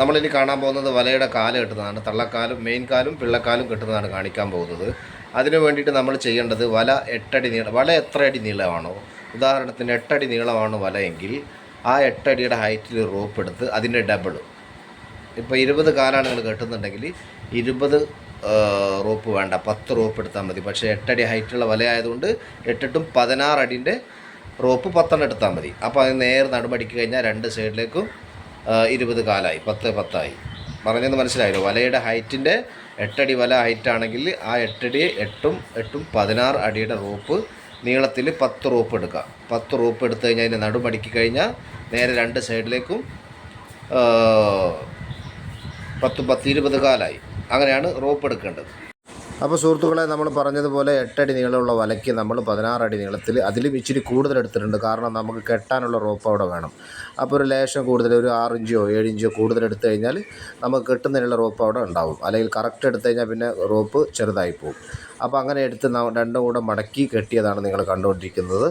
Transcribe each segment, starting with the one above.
നമ്മളിനി കാണാൻ പോകുന്നത് വലയുടെ കാൽ കെട്ടുന്നതാണ് തള്ളക്കാലും മെയിൻ കാലും പിള്ളക്കാലും കെട്ടുന്നതാണ് കാണിക്കാൻ പോകുന്നത്. അതിനു വേണ്ടിയിട്ട് നമ്മൾ ചെയ്യേണ്ടത് വല എട്ടടി നീളം വല എത്ര അടി നീളമാണോ? ഉദാഹരണത്തിന് എട്ടടി നീളമാണ് വലയെങ്കിൽ ആ എട്ടടിയുടെ ഹൈറ്റിൽ റോപ്പ് എടുത്ത് അതിന്റെ ഡബിൾ ഇപ്പോൾ ഇരുപത് കാലാണ് നിങ്ങൾ കെട്ടുന്നുണ്ടെങ്കിൽ ഇരുപത് റോപ്പ് വേണ്ട പത്ത് റോപ്പ് എടുത്താൽ മതി. പക്ഷേ എട്ടടി ഹൈറ്റുള്ള വലയായതുകൊണ്ട് എട്ടിട്ടും പതിനാറ് അടിന്റെ റോപ്പ് പത്തെണ്ണം എടുത്താൽ മതി. അപ്പോൾ അത് നേരെ നടുമടിക്ക് കഴിഞ്ഞാൽ രണ്ട് സൈഡിലേക്കും ഇരുപത് കാലായി. പത്ത് പത്തായി. പറഞ്ഞത് മനസ്സിലായല്ലോ. വലയുടെ ഹൈറ്റിന്റെ എട്ടടി വല ഹൈറ്റാണെങ്കിൽ ആ എട്ടടി എട്ടും എട്ടും പതിനാറ് അടിയുടെ റോപ്പ് നീളത്തിൽ പത്ത് റോപ്പ് എടുക്കുക. പത്ത് റോപ്പ് എടുത്തു കഴിഞ്ഞാൽ അതിന്റെ നടുമടിക്ക് കഴിഞ്ഞാൽ നേരെ രണ്ട് സൈഡിലേക്കും പത്ത് പത്ത് ഇരുപത് കാലായി. അങ്ങനെയാണ് റോപ്പ് എടുക്കേണ്ടത്. അപ്പോൾ സുഹൃത്തുക്കളെ നമ്മൾ പറഞ്ഞതുപോലെ എട്ടടി നീളമുള്ള വലയ്ക്ക് നമ്മൾ പതിനാറടി നീളത്തിൽ അതിലും ഇച്ചിരി കൂടുതൽ എടുത്തിട്ടുണ്ട്. കാരണം നമുക്ക് കെട്ടാനുള്ള റോപ്പ് അവിടെ വേണം. അപ്പോൾ ഒരു ലേശം കൂടുതൽ ഒരു ആറിഞ്ചോ ഏഴിഞ്ചോ കൂടുതൽ എടുത്തു കഴിഞ്ഞാൽ നമുക്ക് കെട്ടുന്നതിനുള്ള റോപ്പ് അവിടെ ഉണ്ടാവും. അല്ലെങ്കിൽ കറക്റ്റ് എടുത്തു കഴിഞ്ഞാൽ പിന്നെ റോപ്പ് ചെറുതായി പോകും. അപ്പോൾ അങ്ങനെ എടുത്ത് രണ്ടും കൂടെ മടക്കി കെട്ടിയതാണ് നിങ്ങൾ കണ്ടുകൊണ്ടിരിക്കുന്നത്.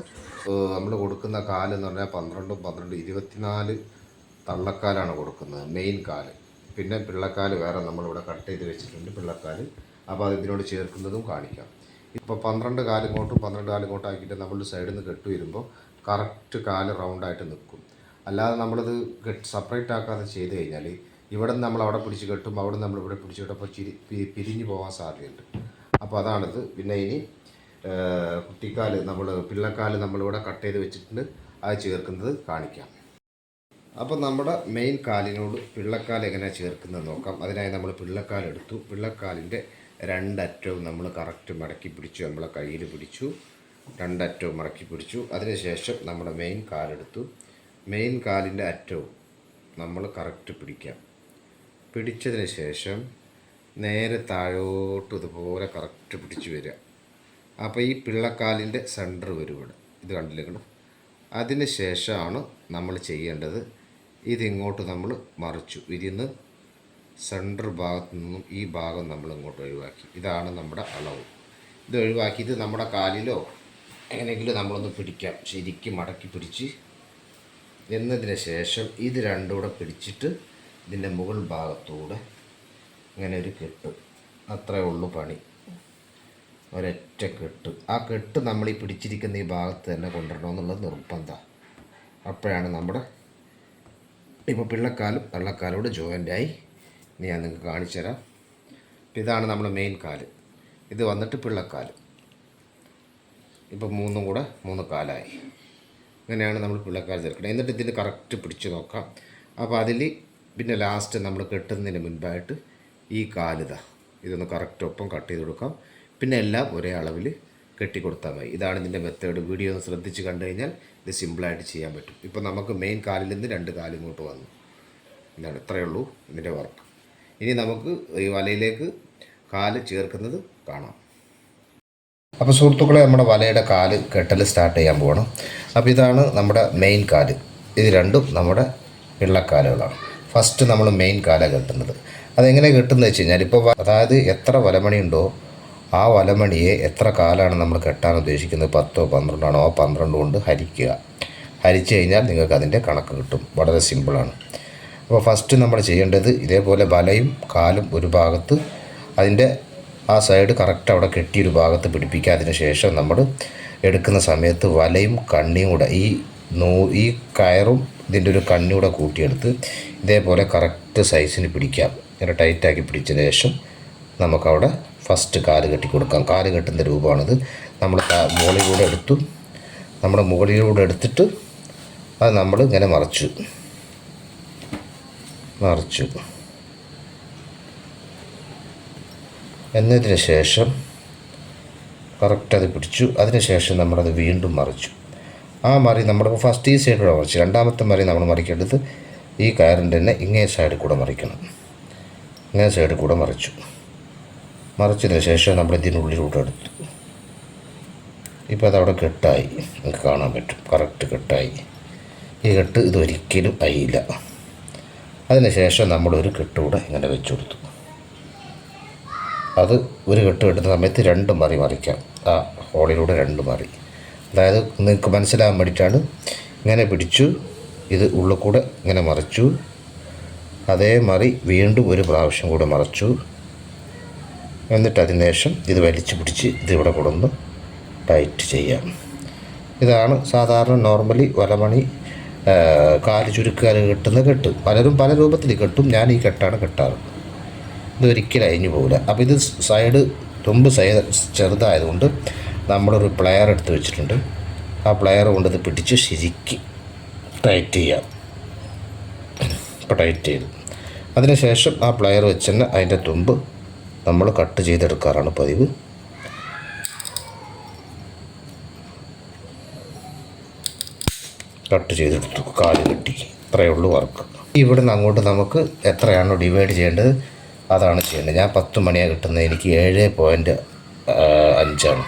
നമ്മൾ കൊടുക്കുന്ന കാൽ എന്ന് പറഞ്ഞാൽ പന്ത്രണ്ടും പന്ത്രണ്ട് ഇരുപത്തിനാല് തള്ളക്കാലാണ് കൊടുക്കുന്നത് മെയിൻ കാൽ. പിന്നെ പിള്ളക്കാൽ വേറെ നമ്മളിവിടെ കട്ട് ചെയ്ത് വെച്ചിട്ടുണ്ട്. പിള്ളക്കാൽ അപ്പോൾ അത് ഇതിനോട് ചേർക്കുന്നതും കാണിക്കാം. ഇപ്പോൾ പന്ത്രണ്ട് കൊണ്ടും പന്ത്രണ്ട് കാൽ ഇങ്ങോട്ടും ആക്കിയിട്ട് നമ്മൾ സൈഡിൽ നിന്ന് കെട്ട് വരുമ്പോൾ കറക്റ്റ് കാൽ റൗണ്ടായിട്ട് നിൽക്കും. അല്ലാതെ നമ്മളത് കെട്ട് സെപ്പറേറ്റ് ആക്കാതെ ചെയ്ത് കഴിഞ്ഞാൽ ഇവിടെ നമ്മൾ അവിടെ പിടിച്ച് കെട്ടും അവിടെ നമ്മൾ ഇവിടെ പിടിച്ച് കെട്ടും അപ്പോൾ ചിരി പിരിഞ്ഞു പോകാൻ സാധ്യതയുണ്ട്. അപ്പോൾ അതാണിത്. പിന്നെ ഇനി കുട്ടിക്കാൽ നമ്മൾ പിള്ളക്കാൽ നമ്മളിവിടെ കട്ട് ചെയ്ത് വെച്ചിട്ടുണ്ട്. അത് ചേർക്കുന്നത് കാണിക്കാം. അപ്പോൾ നമ്മുടെ മെയിൻ കാലിനോട് പിള്ളക്കാൽ എങ്ങനെയാണ് ചേർക്കുന്നത് നോക്കാം. അതിനായി നമ്മൾ പിള്ളക്കാലെടുത്തു പിള്ളക്കാലിന്റെ രണ്ടറ്റവും നമ്മൾ കറക്റ്റ് മടക്കി പിടിച്ചു നമ്മളെ കയ്യിൽ പിടിച്ചു. രണ്ടറ്റവും മടക്കി പിടിച്ചു. അതിനുശേഷം നമ്മുടെ മെയിൻ കാലെടുത്തു. മെയിൻ കാലിന്റെ അറ്റവും നമ്മൾ കറക്റ്റ് പിടിക്കാം. പിടിച്ചതിന് ശേഷം നേരെ താഴോട്ട് ഇതുപോലെ കറക്റ്റ് പിടിച്ചു വരിക. അപ്പോൾ ഈ പിള്ളക്കാലിന്റെ സെന്റർ വരും ഇവിടെ. ഇത് കണ്ടില്ലേ കണ്ടോ? അതിന് ശേഷമാണ് നമ്മൾ ചെയ്യേണ്ടത് ഇതിങ്ങോട്ട് നമ്മൾ മറിച്ചു. ഇതിന്ന് സെന്റർ ഭാഗത്തു നിന്നും ഈ ഭാഗം നമ്മൾ ഇങ്ങോട്ട് ഒഴിവാക്കി. ഇതാണ് നമ്മുടെ അളവ്. ഇത് ഒഴിവാക്കിയിട്ട് നമ്മുടെ കാലിലോ എങ്ങനെയെങ്കിലും നമ്മളൊന്ന് പിടിക്കാം. ശരിക്കും മടക്കി പിടിച്ച് എന്നതിന് ശേഷം ഇത് രണ്ടും കൂടെ പിടിച്ചിട്ട് ഇതിന്റെ മുകൾ ഭാഗത്തൂടെ ഇങ്ങനെ ഒരു കെട്ട്. അത്രേ ഉള്ളൂ പണി. ഒരൊറ്റ കെട്ട്. ആ കെട്ട് നമ്മൾ ഈ പിടിച്ചിരിക്കുന്ന ഈ ഭാഗത്ത് തന്നെ കൊണ്ടുവരണമെന്നുള്ളത് നിർബന്ധം. അപ്പോഴാണ് നമ്മുടെ ഇപ്പോൾ പിള്ളക്കാലും തള്ളക്കാലോട് ജോയിന്റായി ഞാൻ നിങ്ങൾക്ക് കാണിച്ചു തരാം. ഇതാണ് നമ്മുടെ മെയിൻ കാൽ. ഇത് വന്നിട്ട് പിള്ളക്കാൽ. ഇപ്പം മൂന്നും കൂടെ മൂന്ന് കാലായി. അങ്ങനെയാണ് നമ്മൾ പിള്ളക്കാൽ ചേർക്കുന്നത് എന്നിട്ട് ഇതിന് കറക്റ്റ് പിടിച്ച് നോക്കാം. അപ്പോൾ അതിൽ പിന്നെ ലാസ്റ്റ് നമ്മൾ കെട്ടുന്നതിന് മുൻപായിട്ട് ഈ കാലിത ഇതൊന്ന് കറക്റ്റ് ഒപ്പം കട്ട് ചെയ്ത് കൊടുക്കാം. പിന്നെ എല്ലാം ഒരേ അളവിൽ കെട്ടിക്കൊടുത്താൽ മതി. ഇതാണ് ഇതിന്റെ മെത്തേഡ് വീഡിയോ ഒന്ന് ശ്രദ്ധിച്ച് കണ്ടു കഴിഞ്ഞാൽ ഇത് സിമ്പിളായിട്ട് ചെയ്യാൻ പറ്റും. ഇപ്പോൾ നമുക്ക് മെയിൻ കാലിൽ നിന്ന് രണ്ട് കാലും ഇങ്ങോട്ട് വന്നു. ഇതാണ് ഇത്രയേ ഉള്ളൂ ഇതിന്റെ വർക്ക് ഇനി നമുക്ക് ഈ വലയിലേക്ക് കാൽ ചേർക്കുന്നത് കാണാം. അപ്പോൾ സുഹൃത്തുക്കളെ നമ്മുടെ വലയുടെ കാൽ കെട്ടൽ സ്റ്റാർട്ട് ചെയ്യാൻ പോകണം അപ്പോൾ ഇതാണ് നമ്മുടെ മെയിൻ കാൽ. ഇത് രണ്ടും നമ്മുടെ പിള്ളക്കാലുകളാണ്. ഫസ്റ്റ് നമ്മൾ മെയിൻ കാല കെട്ടുന്നത്. അതെങ്ങനെ കെട്ടുന്നത് വെച്ച് കഴിഞ്ഞാൽ ഇപ്പോൾ അതായത് എത്ര വലമണി ഉണ്ടോ ആ വലമണിയെ എത്ര കാലാണ് നമ്മൾ കെട്ടാൻ ഉദ്ദേശിക്കുന്നത്? പത്തോ പന്ത്രണ്ടാണോ? ആ പന്ത്രണ്ട് കൊണ്ട് ഹരിക്കുക. ഹരിച്ചു കഴിഞ്ഞാൽ നിങ്ങൾക്ക് അതിന്റെ കണക്ക് കിട്ടും. വളരെ സിമ്പിളാണ് അപ്പോൾ ഫസ്റ്റ് നമ്മൾ ചെയ്യേണ്ടത് ഇതേപോലെ വലയും കാലും ഒരു ഭാഗത്ത് അതിന്റെ ആ സൈഡ് കറക്റ്റ് അവിടെ കെട്ടിയൊരു ഭാഗത്ത് പിടിപ്പിക്കുക. അതിന് ശേഷം നമ്മൾ എടുക്കുന്ന സമയത്ത് വലയും കണ്ണിയും കൂടെ ഈ നൂ ഈ കയറും ഇതിന്റെ ഒരു കണ്ണി കൂടെ കൂട്ടിയെടുത്ത് ഇതേപോലെ കറക്റ്റ് സൈസിന് പിടിക്കാം ഇങ്ങനെ ടൈറ്റാക്കി പിടിച്ച ശേഷം നമുക്കവിടെ ഫസ്റ്റ് കാൽ കെട്ടി കൊടുക്കാം. കാൽ കെട്ടുന്ന രൂപമാണിത്. നമ്മൾ മുകളിലൂടെ എടുത്തു. നമ്മുടെ മുകളിലൂടെ എടുത്തിട്ട് അത് നമ്മൾ ഇങ്ങനെ മറച്ചു. മറിച്ചു. എന്നതിന് ശേഷം കറക്റ്റ് അത് പിടിച്ചു. അതിന് ശേഷം നമ്മളത് വീണ്ടും മറിച്ചു. ആ മറി നമ്മൾ ഫസ്റ്റ് ഈ സൈഡിലൂടെ മറിച്ചു. രണ്ടാമത്തെ മറി നമ്മൾ മറിക്കേണ്ടത് ഈ കയറിന്റെ തന്നെ ഇങ്ങേ സൈഡിൽ കൂടെ മറിക്കണം. ഇങ്ങേ സൈഡിൽ കൂടെ മറിച്ചു. മറിച്ചതിന് ശേഷം നമ്മൾ ഇതിനുള്ളിലൂടെ എടുത്തു. ഇപ്പോൾ അതവിടെ കെട്ടായി. നിങ്ങൾക്ക് കാണാൻ പറ്റും. കറക്റ്റ് കെട്ടായി. ഈ കെട്ട് ഇതൊരിക്കലും അയില്ല അതിനുശേഷം നമ്മളൊരു കെട്ടുകൂടെ ഇങ്ങനെ വെച്ച് കൊടുത്തു അത് ഒരു കെട്ട് കെട്ടുന്ന സമയത്ത് രണ്ട് മറി മറിക്കാം. ആ ഹോളിലൂടെ രണ്ട് മറി. അതായത് നിങ്ങൾക്ക് മനസ്സിലാകാൻ വേണ്ടിയിട്ടാണ് ഇങ്ങനെ പിടിച്ചു ഇത് ഉള്ളിൽ കൂടെ ഇങ്ങനെ മറിച്ചു അതേ മറി വീണ്ടും ഒരു പ്രാവശ്യം കൂടെ മറച്ചു. എന്നിട്ട് അതിനുശേഷം ഇത് വലിച്ചു പിടിച്ച് ഇതിവിടെ കൊണ്ടുവന്ന് ടൈറ്റ് ചെയ്യാം. ഇതാണ് സാധാരണ നോർമലി വലമണി കാൽ ചുരുക്കാൽ കെട്ടുന്ന കെട്ട്. പലരും പല രൂപത്തിൽ കെട്ടും. ഞാൻ ഈ കെട്ടാണ് കെട്ടാറ്. ഇത് ഒരിക്കലും അഴിഞ്ഞു പോകില്ല അപ്പോൾ ഇത് സൈഡ് തുമ്പ് സൈഡ് ചെറുതായതുകൊണ്ട് നമ്മളൊരു പ്ലെയർ എടുത്ത് വെച്ചിട്ടുണ്ട്. ആ പ്ലെയർ കൊണ്ടത് പിടിച്ച് ശരിക്ക് ടൈറ്റ് ചെയ്യാം. ഇപ്പോൾ ടൈറ്റ് ചെയ്തു. അതിനുശേഷം ആ പ്ലെയർ വെച്ച് തന്നെ അതിന്റെ തുമ്പ് നമ്മൾ കട്ട് ചെയ്തെടുക്കാറാണ് പതിവ്. കട്ട് ചെയ്തെടുത്തു. കാൽ കെട്ടി. ഇത്രയേ ഉള്ളൂ വർക്ക് ഇവിടുന്ന് അങ്ങോട്ട് നമുക്ക് എത്രയാണോ ഡിവൈഡ് ചെയ്യേണ്ടത് അതാണ് ചെയ്യേണ്ടത്. ഞാൻ പത്ത് മണിയാണ് കിട്ടുന്നത്. എനിക്ക് ഏഴ് പോയിന്റ് അഞ്ചാണ്.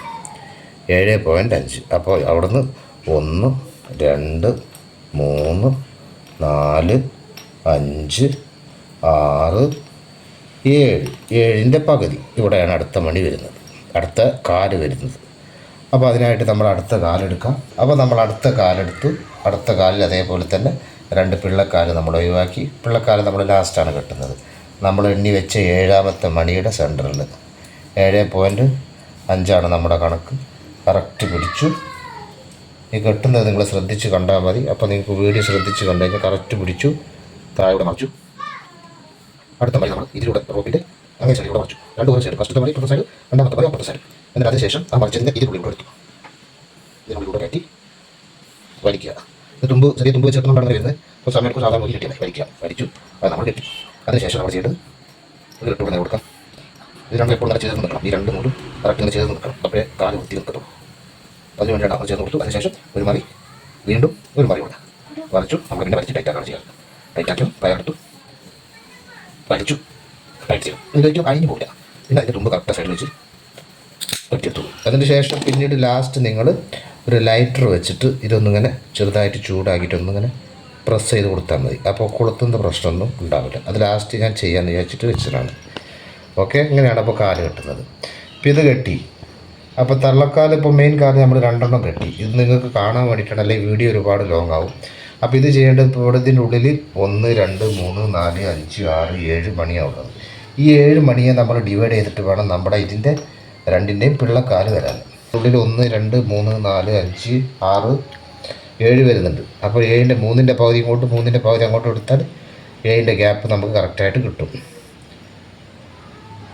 ഏഴ് പോയിന്റ് അഞ്ച്. അപ്പോൾ അവിടുന്ന് ഒന്ന് രണ്ട് മൂന്ന് നാല് അഞ്ച് ആറ് ഏഴ്. ഏഴിന്റെ പകുതി ഇവിടെയാണ് അടുത്ത മണി വരുന്നത്. അടുത്ത കാൽ വരുന്നത്. അപ്പോൾ അതിനായിട്ട് നമ്മൾ അടുത്ത കാലെടുക്കാം. അപ്പോൾ നമ്മൾ അടുത്ത കാലെടുത്തു. അടുത്ത കാലിൽ അതേപോലെ തന്നെ രണ്ട് പിള്ളക്കാൽ നമ്മൾ ഒഴിവാക്കി. പിള്ളക്കാൽ നമ്മൾ ലാസ്റ്റാണ് കെട്ടുന്നത്. നമ്മൾ എണ്ണി വെച്ച ഏഴാമത്തെ മണിയുടെ സെന്ററിൽ ഏഴ് പോയിന്റ് അഞ്ചാണ് നമ്മുടെ കണക്ക്. കറക്റ്റ് പിടിച്ചു. ഈ കെട്ടുന്നത് നിങ്ങൾ ശ്രദ്ധിച്ച് കണ്ടാൽ മതി. അപ്പോൾ നിങ്ങൾക്ക് വീഡിയോ ശ്രദ്ധിച്ച് കണ്ടു കഴിഞ്ഞാൽ കറക്റ്റ് പിടിച്ചു. താഴെ മറിച്ചു. അടുത്ത മണി നമ്മൾ ഇതിലൂടെ റോപ്പിന്റെ അങ്ങനെ സൈഡിലൂടെ മറിച്ചു. രണ്ട് ഒരു സൈഡ് ഫസ്റ്റത്തെ മണി ഇപ്പുറത്തെ സൈഡ് രണ്ടാമത്തെ മണി അപ്പുറത്തെ സൈഡ് എന്നിട്ട് അതിനുശേഷം ആ മറിച്ചതിന്റെ ഇതിലൂടെ കൊടുത്തു ഇതിനുള്ളിലൂടെ കയറ്റി വലിക്കുക. തുമ്പ് ചെറിയ തുമ്പ് വെച്ചിട്ടുകൊണ്ടാണ് വരുന്നത്. അപ്പോൾ സമയം കുറച്ച് സാധാരണ നോക്കി കിട്ടിയത് വലിക്കുക വലിച്ചു അത് നമ്മൾ കിട്ടി. അതിനുശേഷം നമ്മൾ ചെയ്ത് ഒരു ഇട്ട് ഉടനെ കൊടുക്കാം. ഇത് രണ്ടും നല്ല ചേർന്ന് നിൽക്കണം. ഈ രണ്ട് മൂന്നും കറക്റ്റ് ചേർന്ന് നിൽക്കണം. അപ്പോഴേ കാൽ കുത്തി നിൽക്കത്തുള്ളൂ അതിന് വേണ്ടിയാണ് നമ്മൾ ചേർന്ന് കൊടുത്തു. അതിനുശേഷം ഒരു മറി വീണ്ടും ഒരു മറി കൊടുക്കാം. വരച്ചു. നമ്മൾ പിന്നെ വരച്ച് ടൈറ്റാക്കാണ് ചെയ്യാറ്. ടൈറ്റാക്കി പയറെടുത്തു വലിച്ചു ടൈറ്റ് ചെയ്തു. ഇതിലേക്ക് അഴിഞ്ഞു പോകില്ല പിന്നെ അതിന്റെ തുമ്പ് കറക്റ്റ് സൈഡിൽ വെച്ച് പറ്റിയെത്തുള്ളൂ അതിന് ശേഷം പിന്നീട് ലാസ്റ്റ് നിങ്ങൾ ഒരു ലൈറ്റർ വെച്ചിട്ട് ഇതൊന്നിങ്ങനെ ചെറുതായിട്ട് ചൂടാക്കിയിട്ട് ഒന്നിങ്ങനെ പ്രസ് ചെയ്ത് കൊടുത്താൽ മതി. അപ്പോൾ കൊളുത്തുന്ന പ്രശ്നമൊന്നും ഉണ്ടാവില്ല. അത് ലാസ്റ്റ് ഞാൻ ചെയ്യാമെന്ന് വിചാരിച്ചിട്ട് വെച്ചതാണ്. ഓക്കെ ഇങ്ങനെയാണ് അപ്പോൾ കാൽ കെട്ടുന്നത്. ഇപ്പം ഇത് കെട്ടി. അപ്പോൾ തള്ളക്കാൽ ഇപ്പോൾ മെയിൻ കാൽ നമ്മൾ രണ്ടെണ്ണം കെട്ടി. ഇത് നിങ്ങൾക്ക് കാണാൻ വേണ്ടിയിട്ടാണ് അല്ലെങ്കിൽ വീഡിയോ ഒരുപാട് ലോങ് ആവും. അപ്പോൾ ഇത് ചെയ്യേണ്ടത് ഇപ്പോൾ ഇതിന്റെ ഉള്ളിൽ ഒന്ന് രണ്ട് മൂന്ന് നാല് അഞ്ച് ആറ് ഏഴ് മണിയാവുള്ളത് ഈ ഏഴ് മണിയെ നമ്മൾ ഡിവൈഡ് ചെയ്തിട്ട് വേണം നമ്മുടെ ഇതിന്റെ രണ്ടിന്റെയും പിള്ളക്കാൽ വരാൻ ഉള്ളിൽ ഒന്ന് രണ്ട് മൂന്ന് നാല് അഞ്ച് ആറ് ഏഴ് വരുന്നുണ്ട്. അപ്പോൾ ഏഴിന്റെ മൂന്നിന്റെ പകുതി ഇങ്ങോട്ട് മൂന്നിന്റെ പകുതി അങ്ങോട്ട് എടുത്താൽ ഏഴിന്റെ ഗ്യാപ്പ് നമുക്ക് കറക്റ്റായിട്ട് കിട്ടും.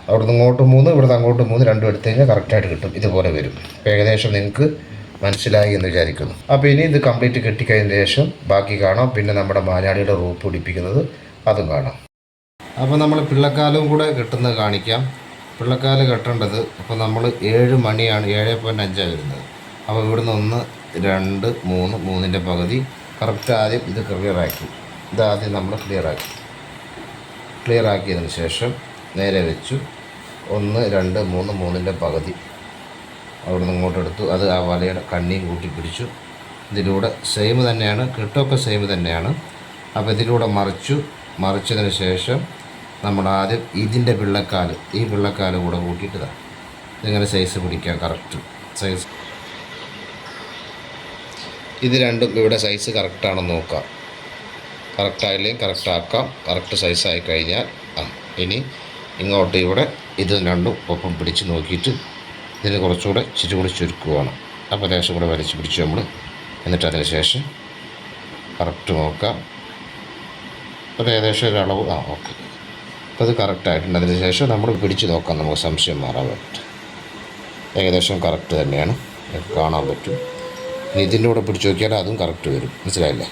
അവിടുന്ന് ഇങ്ങോട്ട് മൂന്ന് ഇവിടുന്ന് അങ്ങോട്ട് മൂന്ന് രണ്ടും എടുത്തു കഴിഞ്ഞാൽ കറക്റ്റായിട്ട് കിട്ടും. ഇതുപോലെ വരും. ഏകദേശം നിങ്ങൾക്ക് മനസ്സിലായി എന്ന് വിചാരിക്കുന്നു. അപ്പോൾ ഇനി ഇത് കംപ്ലീറ്റ് കെട്ടിക്കഴിഞ്ഞ ശേഷം ബാക്കി കാണാം. പിന്നെ നമ്മുടെ മാനാടിയുടെ റൂപ്പ് പിടിപ്പിക്കുന്നത് അതും കാണാം. അപ്പോൾ നമ്മൾ പിള്ളക്കാലവും കൂടെ കെട്ടുന്നത് കാണിക്കാം. പിള്ളക്കാൽ കെട്ടേണ്ടത് അപ്പോൾ നമ്മൾ ഏഴ് മണിയാണ് ഏഴ് പോയിന്റ് അഞ്ചാണ് വരുന്നത്. അപ്പോൾ ഇവിടുന്ന് ഒന്ന് രണ്ട് മൂന്ന് മൂന്നിന്റെ പകുതി. കറക്റ്റ് ആദ്യം ഇത് ക്ലിയറാക്കി ഇതാദ്യം നമ്മൾ ക്ലിയറാക്കി ക്ലിയറാക്കിയതിന് ശേഷം നേരെ വെച്ചു. ഒന്ന് രണ്ട് മൂന്ന് മൂന്നിന്റെ പകുതി. അവിടെ നിന്ന് ഇങ്ങോട്ട് എടുത്തു. അത് ആ വലയുടെ കണ്ണിയും കൂട്ടി പിടിച്ചു. ഇതിലൂടെ സെയിം തന്നെയാണ് കെട്ടൊക്കെ സെയിം തന്നെയാണ്. അപ്പോൾ ഇതിലൂടെ മറിച്ചു. മറിച്ചതിന് ശേഷം നമ്മൾ ആദ്യം ഇതിന്റെ പിള്ളക്കാൽ ഈ പിള്ളക്കാൽ കൂടെ കൂട്ടിയിട്ട് ഇതാ ഇതിങ്ങനെ സൈസ് പിടിക്കാം കറക്റ്റ് സൈസ് ഇത് രണ്ടും ഇവിടെ സൈസ് കറക്റ്റാണെന്ന് നോക്കാം. കറക്റ്റായില്ലേ കറക്റ്റാക്കാം കറക്റ്റ് ആക്കാം. കറക്റ്റ് സൈസ് ആയി കഴിഞ്ഞാൽ ആ ഇനി ഇങ്ങോട്ട് ഇവിടെ ഇത് രണ്ടും ഒപ്പം പിടിച്ച് നോക്കിയിട്ട് ഇതിന് കുറച്ചുകൂടെ ഇച്ചിരി കൂടി ചുരുക്കുവാണ് അപ്പോൾ ലേശം കൂടെ വലിച്ച് പിടിച്ച് നമ്മൾ എന്നിട്ട് അതിന് ശേഷം കറക്റ്റ് നോക്കാം. ഒരു ഏകദേശം ഒരു അളവ് ആ ഓക്കെ അപ്പോൾ അത് കറക്റ്റായിട്ടുണ്ട്. അതിന് ശേഷം നമ്മൾ പിടിച്ച് നോക്കാം. നമുക്ക് സംശയം മാറാൻ പറ്റും ഏകദേശം കറക്റ്റ് തന്നെയാണ്. കാണാൻ പറ്റും. ഇനി ഇതിന്റെ കൂടെ പിടിച്ച് നോക്കിയാൽ അതും കറക്റ്റ് വരും. മനസ്സിലായില്ലേ?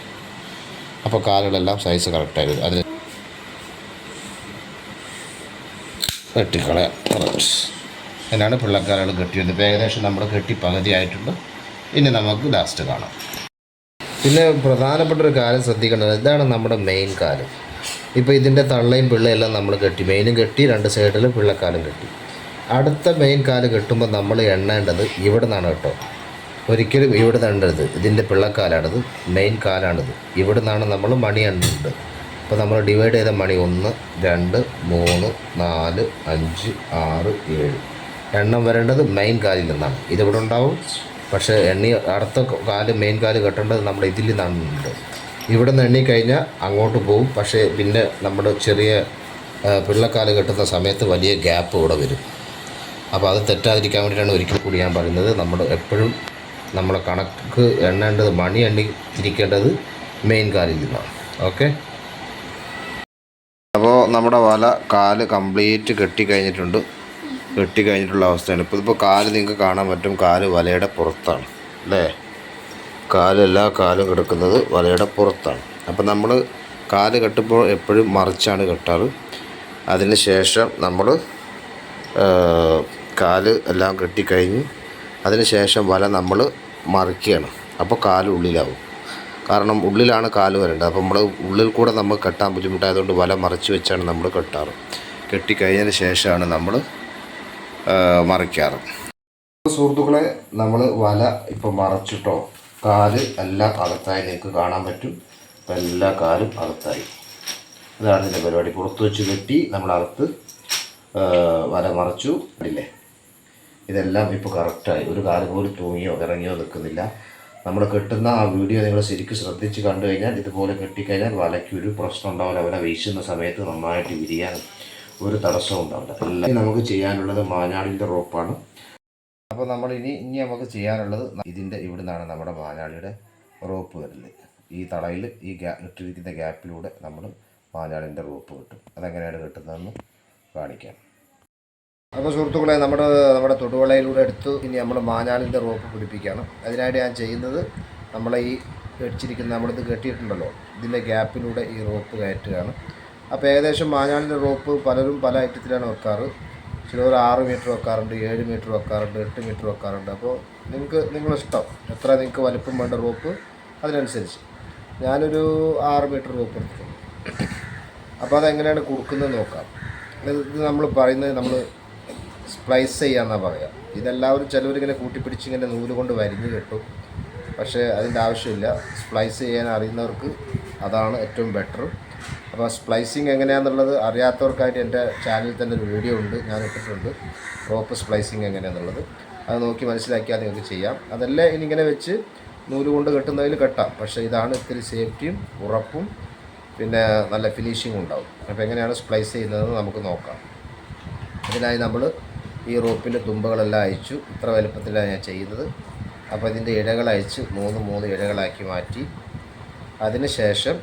അപ്പോൾ കാലുകളെല്ലാം സൈസ് കറക്റ്റായി വരും. അതിന് കെട്ടിക്കളയാം എന്നാണ് പിള്ളക്കാലുകൾ കെട്ടിയത് ഇപ്പോൾ ഏകദേശം നമ്മൾ കെട്ടി പകുതി ആയിട്ടുണ്ട്. ഇനി നമുക്ക് ലാസ്റ്റ് കാണാം. പിന്നെ പ്രധാനപ്പെട്ട ഒരു കാര്യം ശ്രദ്ധിക്കേണ്ടത് ഇതാണ് നമ്മുടെ മെയിൻ കാലം ഇപ്പോൾ ഇതിന്റെ തള്ളയും പിള്ളയെല്ലാം നമ്മൾ കെട്ടി. മെയിനും കെട്ടി രണ്ട് സൈഡിലും പിള്ളക്കാലും കെട്ടി. അടുത്ത മെയിൻ കാൽ കെട്ടുമ്പോൾ നമ്മൾ എണ്ണേണ്ടത് ഇവിടെ നിന്നാണ് കേട്ടോ. ഒരിക്കലും ഇവിടെ നിന്നുണ്ടത് ഇതിന്റെ പിള്ളക്കാലാണിത് മെയിൻ കാലാണിത്. ഇവിടെ നിന്നാണ് നമ്മൾ മണി എണ്ണുന്നത് അപ്പോൾ നമ്മൾ ഡിവൈഡ് ചെയ്ത മണി ഒന്ന് രണ്ട് മൂന്ന് നാല് അഞ്ച് ആറ് ഏഴ്. എണ്ണം വരേണ്ടത് മെയിൻ കാലിൽ നിന്നാണ്. ഇതിവിടെ ഉണ്ടാവും. പക്ഷേ എണ്ണി അടുത്ത കാൽ മെയിൻ കാൽ കെട്ടേണ്ടത് നമ്മൾ ഇതിൽ നിന്നാണ്. ഇവിടെ നിന്ന് എണ്ണിക്കഴിഞ്ഞാൽ അങ്ങോട്ട് പോകും പക്ഷേ പിന്നെ നമ്മുടെ ചെറിയ പിള്ളക്കാൽ കെട്ടുന്ന സമയത്ത് വലിയ ഗ്യാപ്പ് ഇവിടെ വരും. അപ്പോൾ അത് തെറ്റാതിരിക്കാൻ വേണ്ടിയിട്ടാണ് ഒരിക്കൽ കൂടി ഞാൻ പറയുന്നത്. നമ്മൾ എപ്പോഴും നമ്മളെ കണക്ക് എണ്ണേണ്ടത് മണി എണ്ണി തിരിക്കേണ്ടത് മെയിൻ കാലിൽ നിന്നാണ്. ഓക്കെ? അപ്പോൾ നമ്മുടെ വല കാൽ കംപ്ലീറ്റ് കെട്ടി കഴിഞ്ഞിട്ടുണ്ട് കെട്ടി കഴിഞ്ഞിട്ടുള്ള അവസ്ഥയാണ്. ഇപ്പോൾ ഇപ്പോൾ കാൽ നിങ്ങൾക്ക് കാണാൻ പറ്റും. കാൽ വലയുടെ പുറത്താണ്. അല്ലേ? കാൽ എല്ലാ കാലും കിടക്കുന്നത് വലയുടെ പുറത്താണ്. അപ്പോൾ നമ്മൾ കാൽ കെട്ടുമ്പോൾ എപ്പോഴും മറിച്ചാണ് കെട്ടാറ്. അതിന് ശേഷം നമ്മൾ കാൽ എല്ലാം കെട്ടിക്കഴിഞ്ഞ് അതിന് ശേഷം വല നമ്മൾ മറിക്കുകയാണ്. അപ്പോൾ കാൽ ഉള്ളിലാവും. കാരണം ഉള്ളിലാണ് കാൽ വരേണ്ടത്. അപ്പോൾ നമ്മൾ ഉള്ളിൽ കൂടെ നമ്മൾ കെട്ടാൻ ബുദ്ധിമുട്ടായതുകൊണ്ട് വല മറിച്ച് വെച്ചാണ് നമ്മൾ കെട്ടാറ്. കെട്ടിക്കഴിഞ്ഞതിന് ശേഷമാണ് നമ്മൾ മറിക്കാറ്. സുഹൃത്തുക്കളെ നമ്മൾ വല ഇപ്പോൾ മറച്ചിട്ടോ? കാൽ എല്ലാം അകത്തായി നിങ്ങൾക്ക് കാണാൻ പറ്റും. അപ്പം എല്ലാ കാലും അകത്തായി. ഇതാണ് ഇതിന്റെ പരിപാടി. പുറത്ത് വെച്ച് കെട്ടി നമ്മളകത്ത് വല മറച്ചു. അല്ലേ ഇതെല്ലാം ഇപ്പോൾ കറക്റ്റായി. ഒരു കാൽ പോലും തൂങ്ങിയോ ഇറങ്ങിയോ നിൽക്കുന്നില്ല. നമ്മൾ കെട്ടുന്ന ആ വീഡിയോ നിങ്ങൾ ശരിക്കും ശ്രദ്ധിച്ച് കണ്ടു കഴിഞ്ഞാൽ ഇതുപോലെ കെട്ടിക്കഴിഞ്ഞാൽ വലയ്ക്ക് ഒരു പ്രശ്നം ഉണ്ടാവില്ല. വല വീശുന്ന സമയത്ത് നന്നായിട്ട് വിരിയാൻ ഒരു തടസ്സവും ഉണ്ടാവില്ല. എല്ലാം നമുക്ക് ചെയ്യാനുള്ളത് മാഞ്ഞാടിന്റെ റോപ്പാണ്. അപ്പോൾ നമ്മൾ ഇനി ഇനി നമുക്ക് ചെയ്യാനുള്ളത് ഇതിന്റെ ഇവിടെ നിന്നാണ് നമ്മുടെ മാഞ്ഞാളിയുടെ റോപ്പ് വരുന്നത്. ഈ തളയിൽ ഈ ഗ്യാ ഇട്ടിരിക്കുന്ന ഗ്യാപ്പിലൂടെ നമ്മൾ മാഞ്ഞാളിന്റെ റോപ്പ് കിട്ടും. അതെങ്ങനെയാണ് കിട്ടുന്നതെന്ന് കാണിക്കാം. അപ്പോൾ സുഹൃത്തുക്കളെ നമ്മുടെ നമ്മുടെ തൊടുവളയിലൂടെ എടുത്ത് ഇനി നമ്മൾ മാഞ്ഞാളിന്റെ റോപ്പ് പിടിപ്പിക്കുകയാണ്. അതിനായിട്ട് ഞാൻ ചെയ്യുന്നത് നമ്മളെ ഈ കെട്ടിച്ചിരിക്കുന്ന നമ്മളിത് കെട്ടിയിട്ടുണ്ടല്ലോ ഇതിന്റെ ഗ്യാപ്പിലൂടെ ഈ റോപ്പ് കയറ്റുകയാണ്. അപ്പോൾ ഏകദേശം മാഞ്ഞാളിന്റെ റോപ്പ് പലരും പല ഐറ്റത്തിലാണ് വെക്കാറ്. ചിലർ ആറ് മീറ്റർ വെക്കാറുണ്ട് ഏഴ് മീറ്റർ വെക്കാറുണ്ട് എട്ട് മീറ്റർ വെക്കാറുണ്ട്. അപ്പോൾ നിങ്ങൾക്ക് നിങ്ങളിഷ്ടം. എത്ര നിങ്ങൾക്ക് വലിപ്പം വേണ്ട റോപ്പ് അതിനനുസരിച്ച്. ഞാനൊരു ആറ് മീറ്റർ റോപ്പ് എടുത്തിട്ടുണ്ട്. അപ്പോൾ അതെങ്ങനെയാണ് കൊടുക്കുന്നത് നോക്കാം. ഇത് നമ്മൾ പറയുന്നത് നമ്മൾ സ്പ്ലൈസ് ചെയ്യാമെന്നാണ് പറയുക ഇതെല്ലാവരും ചിലവരിങ്ങനെ കൂട്ടിപ്പിടിച്ച് ഇങ്ങനെ നൂൽ കൊണ്ട് വരിഞ്ഞ് കിട്ടും. പക്ഷേ അതിന്റെ ആവശ്യമില്ല. സ്പ്ലൈസ് ചെയ്യാൻ അറിയുന്നവർക്ക് അതാണ് ഏറ്റവും ബെറ്റർ അപ്പോൾ സ്പ്ലൈസിങ് എങ്ങനെയാണെന്നുള്ളത് അറിയാത്തവർക്കായിട്ട് എന്റെ ചാനലിൽ തന്നെ ഒരു വീഡിയോ ഉണ്ട് ഞാൻ ഇട്ടിട്ടുണ്ട്. റോപ്പ് സ്പ്ലൈസിങ് എങ്ങനെയാണെന്നുള്ളത് അത് നോക്കി മനസ്സിലാക്കിയാൽ നിങ്ങൾക്ക് ചെയ്യാം. അതല്ല ഇനി ഇങ്ങനെ വെച്ച് നൂൽ കൊണ്ട് കെട്ടുന്നതിൽ കെട്ടാം. പക്ഷേ ഇതാണ് ഇത്തിരി സേഫ്റ്റിയും ഉറപ്പും പിന്നെ നല്ല ഫിനിഷിങ്ങും ഉണ്ടാവും. അപ്പോൾ എങ്ങനെയാണ് സ്പ്ലൈസ് ചെയ്യുന്നതെന്ന് നമുക്ക് നോക്കാം. അതിനായി നമ്മൾ ഈ റോപ്പിന്റെ തുമ്പുകളെല്ലാം അയച്ചു ഇത്ര വലുപ്പത്തിലാണ് ഞാൻ ചെയ്യുന്നത്. അപ്പോൾ ഇതിന്റെ ഇഴകൾ അയച്ച് മൂന്ന് മൂന്ന് ഇഴകളാക്കി മാറ്റി. അതിന് ശേഷം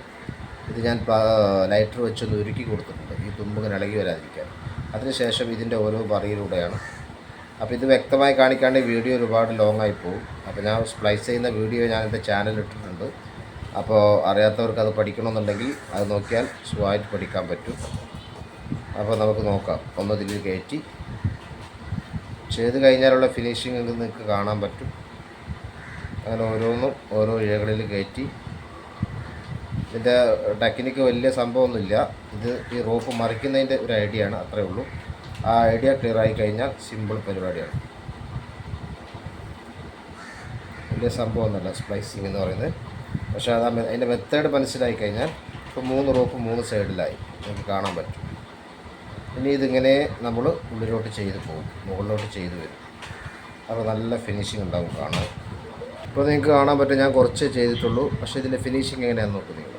ഇത് ഞാൻ ലൈറ്റർ വെച്ചൊന്ന് ഉരുക്കി കൊടുത്തിട്ടുണ്ട്. ഈ തുമ്പുകൾ ഇളകി വരാതിരിക്കാൻ. അതിനുശേഷം ഇതിന്റെ ഓരോ പറയിലൂടെയാണ് അപ്പോൾ ഇത് വ്യക്തമായി കാണിക്കാണ്ട് വീഡിയോ ഒരുപാട് ലോങ് ആയി പോകും. അപ്പോൾ ഞാൻ സ്പ്ലൈസ് ചെയ്യുന്ന വീഡിയോ ഞാൻ എന്റെ ചാനലിൽ ഇട്ടിട്ടുണ്ട്. അപ്പോൾ അറിയാത്തവർക്ക് അത് പഠിക്കണമെന്നുണ്ടെങ്കിൽ അത് നോക്കിയാൽ സുഖമായിട്ട് പഠിക്കാൻ പറ്റും. അപ്പോൾ നമുക്ക് നോക്കാം. ഒന്ന് ഇതിൽ കയറ്റി. ചെയ്ത് കഴിഞ്ഞാലുള്ള ഫിനിഷിംഗ് നിങ്ങൾക്ക് കാണാൻ പറ്റും. അങ്ങനെ ഓരോന്നും ഓരോ ഇഴകളിൽ കയറ്റി. ഇതിന്റെ ടെക്നിക്ക് വലിയ സംഭവമൊന്നുമില്ല. ഇത് ഈ റോപ്പ് മറിക്കുന്നതിന്റെ ഒരു ഐഡിയ ആണ് അത്രേ ഉള്ളൂ. ആ ഐഡിയ ക്ലിയർ ആയി കഴിഞ്ഞാൽ സിമ്പിൾ പരിപാടിയാണ്. വലിയ സംഭവമൊന്നുമല്ല സ്പ്ലൈസിങ് എന്ന് പറയുന്നത്. പക്ഷേ അത് അതിന്റെ മെത്തേഡ് മനസ്സിലായി കഴിഞ്ഞാൽ ഇപ്പോൾ മൂന്ന് റോപ്പ് മൂന്ന് സൈഡിലായി നമുക്ക് കാണാൻ പറ്റും. ഇനി ഇതിങ്ങനെ നമ്മൾ ഉള്ളിലോട്ട് ചെയ്ത് പോകും. മുകളിലോട്ട് ചെയ്ത് വരും. അപ്പോൾ നല്ല ഫിനിഷിംഗ് ഉണ്ടാവും കാണാൻ. ഇപ്പോൾ നിങ്ങൾക്ക് കാണാൻ പറ്റും ഞാൻ കുറച്ചേ ചെയ്തിട്ടുള്ളൂ. പക്ഷേ ഇതിന്റെ ഫിനിഷിംഗ് എങ്ങനെയാണെന്ന് നോക്കും നിങ്ങൾ.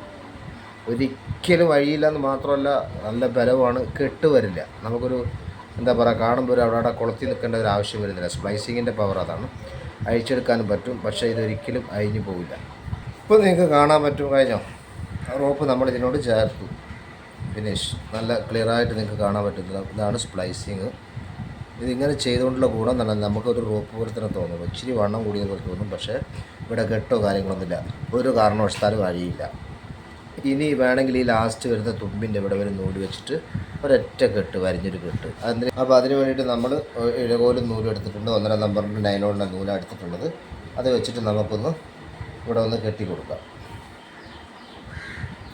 ഒരിക്കലും വഴിയില്ലെന്ന് മാത്രമല്ല നല്ല ബലമാണ് കെട്ട് വരില്ല നമുക്കൊരു എന്താ പറയുക കാണുമ്പോൾ ഒരു അവിടെ അവിടെ കൊളുത്തി നിൽക്കേണ്ട ഒരു ആവശ്യം വരുന്നില്ല. സ്പ്ലൈസിങ്ങിന്റെ പവർ അതാണ്. അഴിച്ചെടുക്കാനും പറ്റും. പക്ഷേ ഇതൊരിക്കലും അഴിഞ്ഞു പോവില്ല. ഇപ്പോൾ നിങ്ങൾക്ക് കാണാൻ പറ്റും. കഴിഞ്ഞോ? റോപ്പ് നമ്മൾ ഇതിനോട് ചേർത്തു. ഫിനിഷ് നല്ല ക്ലിയറായിട്ട് നിങ്ങൾക്ക് കാണാൻ പറ്റുന്നില്ല ഇതാണ് സ്പ്ലൈസിങ് ഇതിങ്ങനെ ചെയ്തുകൊണ്ടുള്ള ഗുണം നല്ല നമുക്കൊരു റോപ്പ് പോലെ തന്നെ തോന്നും. ഇച്ചിരി വണ്ണം കൂടിയത് പോലെ തോന്നും. പക്ഷേ ഇവിടെ കെട്ടോ കാര്യങ്ങളൊന്നുമില്ല. ഒരു കാരണവശാലും വഴിയില്ല ഇനി വേണമെങ്കിൽ ഈ ലാസ്റ്റ് വരുന്ന തുമ്പിന്റെ ഇവിടെ വരെ നൂൽ വെച്ചിട്ട് ഒരൊറ്റ കെട്ട് വരിഞ്ഞൊരു കെട്ട്. അതിന് അപ്പോൾ അതിന് വേണ്ടിയിട്ട് നമ്മൾ ഇഴകോലും നൂലും എടുത്തിട്ടുണ്ട്. ഒന്നര നമ്പറിന്റെ നൈലോണിന്റെ നൂലാണ് എടുത്തിട്ടുള്ളത്. അത് വെച്ചിട്ട് നമുക്കൊന്ന് ഇവിടെ ഒന്ന് കെട്ടി കൊടുക്കാം.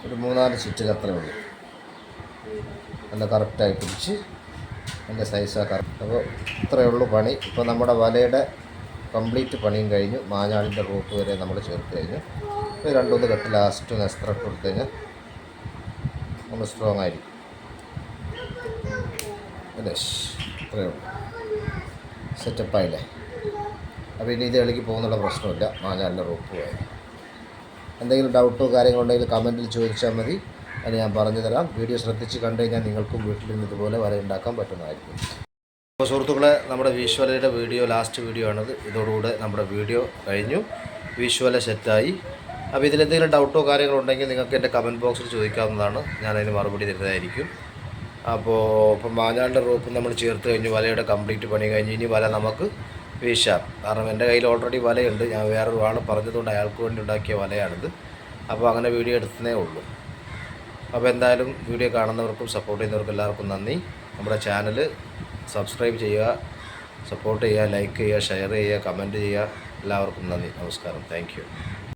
ഒരു മൂന്നാൽ ചുറ്റിൽ അത്രേ ഉള്ളൂ. നല്ല കറക്റ്റായി പിടിച്ച് നല്ല സൈസാണ് കറക്റ്റ് അപ്പോൾ ഇത്രയേ ഉള്ളൂ പണി. ഇപ്പോൾ നമ്മുടെ വലയുടെ കംപ്ലീറ്റ് പണിയും കഴിഞ്ഞു. മാഞ്ഞാളിന്റെ റോപ്പ് വരെ നമ്മൾ ചേർത്ത് കഴിഞ്ഞു. രണ്ടുമൂന്ന് കട്ട് ലാസ്റ്റ് എക്സ്ട്രാ ഇട്ട് കൊടുത്തു കഴിഞ്ഞാൽ ഒന്ന് സ്ട്രോങ് ആയിരിക്കും. അല്ലേ ഇത്രയേ ഉള്ളൂ. സെറ്റപ്പായില്ലേ അപ്പോൾ ഇനി ഇത് ഇളകി പോകുന്നുള്ള പ്രശ്നമില്ല. മാഞ്ഞാലിന്റെ റോപ്പ് പോയി എന്തെങ്കിലും ഡൗട്ടോ കാര്യങ്ങളോ ഉണ്ടെങ്കിൽ കമന്റിൽ ചോദിച്ചാൽ മതി. അത് ഞാൻ പറഞ്ഞു തരാം. വീഡിയോ ശ്രദ്ധിച്ച് കണ്ടു കഴിഞ്ഞാൽ നിങ്ങൾക്കും വീട്ടിലിരുന്ന് ഇതുപോലെ വല ഉണ്ടാക്കാൻ പറ്റുന്നതായിരിക്കും. അപ്പോൾ സുഹൃത്തുക്കളെ നമ്മുടെ വിഷ്വലയുടെ വീഡിയോ ലാസ്റ്റ് വീഡിയോ ആണത്. ഇതോടുകൂടെ നമ്മുടെ വീഡിയോ കഴിഞ്ഞു. വിഷ്വല സെറ്റായി അപ്പോൾ ഇതിലെന്തെങ്കിലും ഡൗട്ടോ കാര്യങ്ങളോ ഉണ്ടെങ്കിൽ നിങ്ങൾക്ക് എന്റെ കമന്റ് ബോക്സിൽ ചോദിക്കാവുന്നതാണ്. ഞാനതിന് മറുപടി തരുന്നതായിരിക്കും. അപ്പോൾ ഇപ്പം മാഞ്ഞാളിന്റെ റോപ്പ് നമ്മൾ ചേർത്ത് കഴിഞ്ഞ് വലയുടെ കംപ്ലീറ്റ് പണി കഴിഞ്ഞ് ഇനി വല നമുക്ക് വീശാം. കാരണം എന്റെ കയ്യിൽ ഓൾറെഡി വലയുണ്ട്. ഞാൻ വേറൊരു ആൾ പറഞ്ഞതുകൊണ്ട് അയാൾക്ക് വേണ്ടി ഉണ്ടാക്കിയ വലയാണിത്. അപ്പോൾ അങ്ങനെ വീഡിയോ എടുത്തതേ ഉള്ളൂ. അപ്പോൾ എന്തായാലും വീഡിയോ കാണുന്നവർക്കും സപ്പോർട്ട് ചെയ്യുന്നവർക്കും എല്ലാവർക്കും നന്ദി. നമ്മുടെ ചാനൽ സബ്സ്ക്രൈബ് ചെയ്യുക സപ്പോർട്ട് ചെയ്യുക ലൈക്ക് ചെയ്യുക ഷെയർ ചെയ്യുക കമന്റ് ചെയ്യുക. എല്ലാവർക്കും നന്ദി. നമസ്കാരം. താങ്ക്